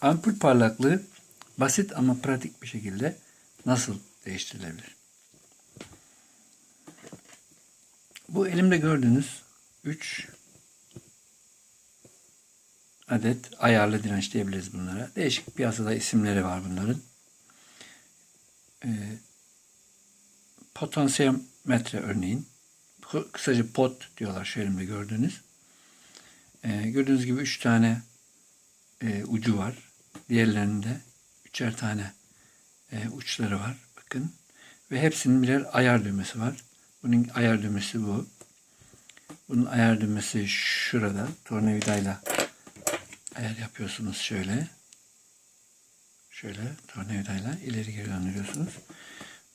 Ampul parlaklığı basit ama pratik bir şekilde nasıl değiştirilebilir? Bu elimde gördüğünüz 3 adet ayarlı direnç diyebiliriz bunlara. Değişik piyasada isimleri var bunların. Ee, potansiyometre örneğin. Kısaca pot diyorlar şu elimde gördüğünüz. Ee, gördüğünüz gibi 3 tane e, ucu var. Diğerlerinde üçer tane e, uçları var. Bakın. Ve hepsinin birer ayar düğmesi var. Bunun ayar düğmesi bu. Bunun ayar düğmesi şurada. Tornavidayla ayar yapıyorsunuz şöyle. Şöyle tornavidayla ileri geri döndürüyorsunuz.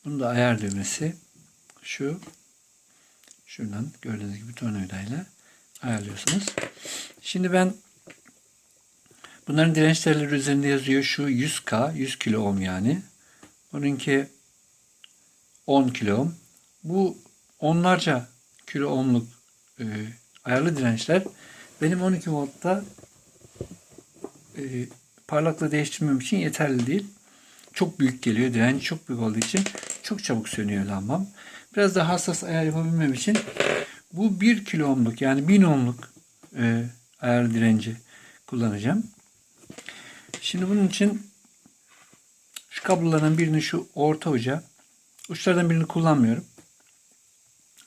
Bunun da ayar düğmesi şu. Şuradan gördüğünüz gibi tornavidayla ayarlıyorsunuz. Şimdi ben bunların direnç değerleri üzerinde yazıyor. Şu 100K, 100 kilo ohm yani. Bununki 10 kilo ohm. Bu onlarca kilo ohmluk e, ayarlı dirençler benim 12 voltta e, parlaklığı değiştirmem için yeterli değil. Çok büyük geliyor. Direnç çok büyük olduğu için çok çabuk sönüyor lambam. Biraz daha hassas ayar yapabilmem için bu 1 kilo ohmluk yani 1000 ohmluk e, ayar direnci kullanacağım. Şimdi bunun için şu kablolardan birini şu orta uca uçlardan birini kullanmıyorum.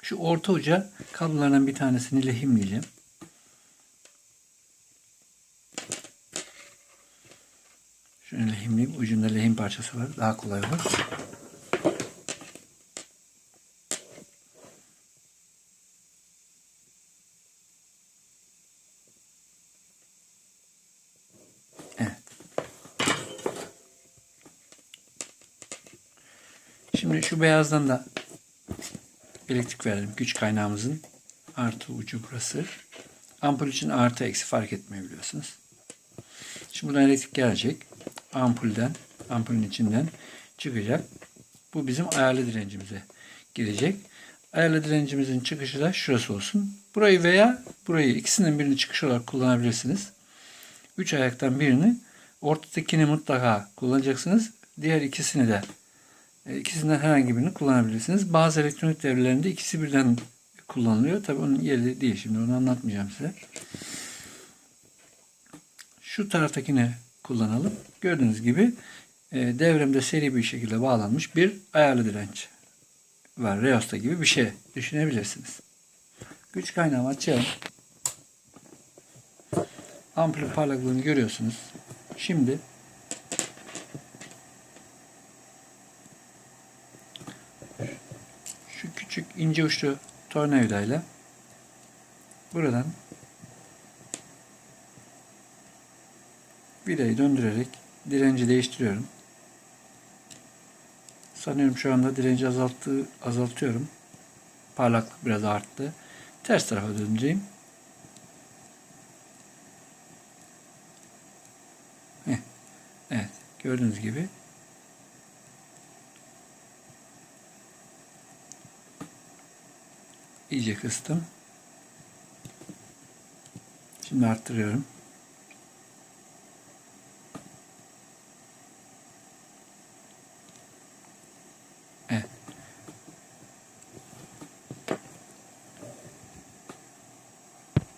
Şu orta uca kablolardan bir tanesini lehimleyeceğim. Şöyle lehimleyeyim. Ucunda lehim parçası var. Daha kolay olur. Şimdi şu beyazdan da elektrik verelim. Güç kaynağımızın artı ucu burası. Ampul için artı eksi fark etmiyor biliyorsunuz. Şimdi buradan elektrik gelecek. Ampulden, ampulün içinden çıkacak. Bu bizim ayarlı direncimize girecek. Ayarlı direncimizin çıkışı da şurası olsun. Burayı veya burayı ikisinden birini çıkış olarak kullanabilirsiniz. Üç ayaktan birini ortadakini mutlaka kullanacaksınız. Diğer ikisini de ikisinden herhangi birini kullanabilirsiniz. Bazı elektronik devrelerinde ikisi birden kullanılıyor. Tabii onun yeri değil şimdi onu anlatmayacağım size. Şu taraftakini kullanalım. Gördüğünüz gibi e, devremde seri bir şekilde bağlanmış bir ayarlı direnç var. Reosta gibi bir şey düşünebilirsiniz. Güç kaynağımı açalım. Ampulün parlaklığını görüyorsunuz. Şimdi şu küçük ince uçlu tornavidayla buradan vidayı döndürerek direnci değiştiriyorum. Sanıyorum şu anda direnci azalttı, azaltıyorum. Parlaklık biraz arttı. Ters tarafa döndüreyim. Heh. Evet. Gördüğünüz gibi iyice kıstım. Şimdi arttırıyorum.